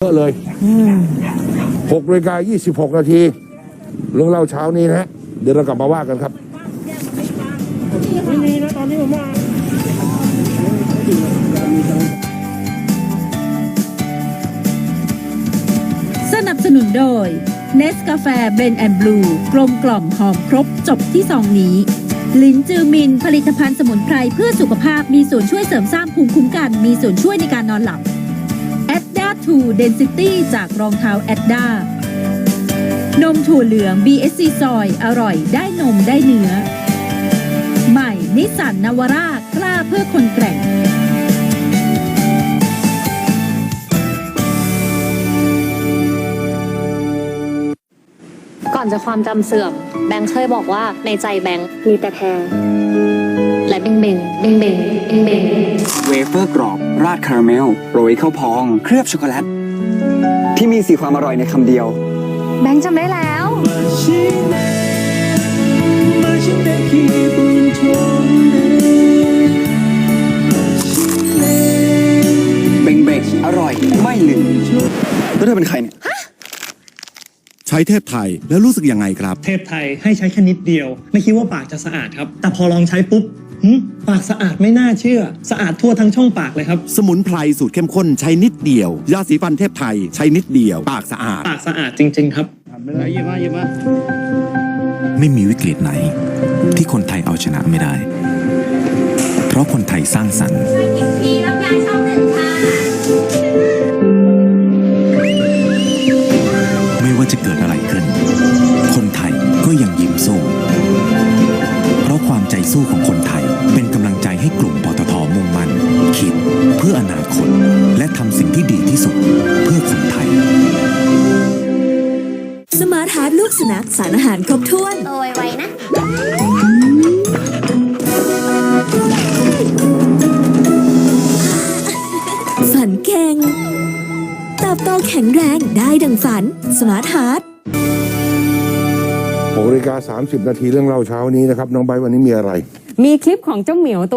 เยอะเลย6นาฬิกา26นาทีเรื่องเล่าเช้านี้นะฮะ เดี๋ยวเรากลับมาว่ากันครับไม่มีนะตอนนี้ผมว่าสนับสนุนโดยเนสกาแฟเบรนแอนด์บลูกลมกล่อมหอมครบจบที่ซองนี้ ลินจือมิน ผลิตภัณฑ์สมุนไพรเพื่อสุขภาพมีส่วนช่วยเสริมสร้างภูมิคุ้มกัน มีส่วนช่วยในการนอนหลับ a d d a 2 Density จากรองเท้า a d d a นมถั่วเหลือง BSC ซอย อร่อยได้นมได้เนื้อ ใหม่นิสสันนวารากล้าเพื่อคนแกร่ง ก่อนจะความจำเสื่อม แบงค์เคยบอกว่าในใจแบงค์มีแต่แทง และเบงเบงเบงเบงเบงเบงเวเฟอร์กรอบ ราดคาราเมล โรยข้าวพอง เคลือบช็อกโกแลต ที่มีสีความอร่อยในคำเดียว แบงค์จำได้แล้ว เบ่งเบงอร่อย ไม่ลืมแล้วเธอเป็นใครเนี่ย ใช้เทพไทยแล้วรู้สึกยังไงครับ เทพไทยให้ใช้แค่นิดเดียว ไม่คิดว่าปากจะสะอาดครับ แต่พอลองใช้ปุ๊บ หึปากสะอาดไม่น่าเชื่อ สะอาดทั่วทั้งช่องปากเลยครับ สมุนไพรสูตรเข้มข้นใช้นิดเดียว ยาสีฟันเทพไทยใช้นิดเดียว ปากสะอาด ปากสะอาดจริง ๆ ครับไม่เป็นไรยิบมายิบมาไม่มีวิกฤตไหน ที่คนไทยเอาชนะไม่ได้ เพราะคนไทยสร้างสรรค์ไม่ว่าจะเกิดอะไรขึ้น คนไทยก็ยังยิ้มสู้ สู้ของคนไทย เป็นกำลังใจให้กลุ่มปตทมุ่งมั่นคิดเพื่ออนาคต และทำสิ่งที่ดีที่สุด เพื่อคนไทย สมาร์ทฮาร์ดลูกสุนัขสารอาหารครบถ้วน โตไวๆนะ ฝันเก่งเติบโตแข็งแรงได้ดังฝัน สมาร์ทฮาร์ด 6นาฬิกา30 นาทีเรื่องเล่าเช้านี้นะครับ น้องไบร์ทวันนี้มีอะไร มีคลิปของเจ้าเหมียวตัว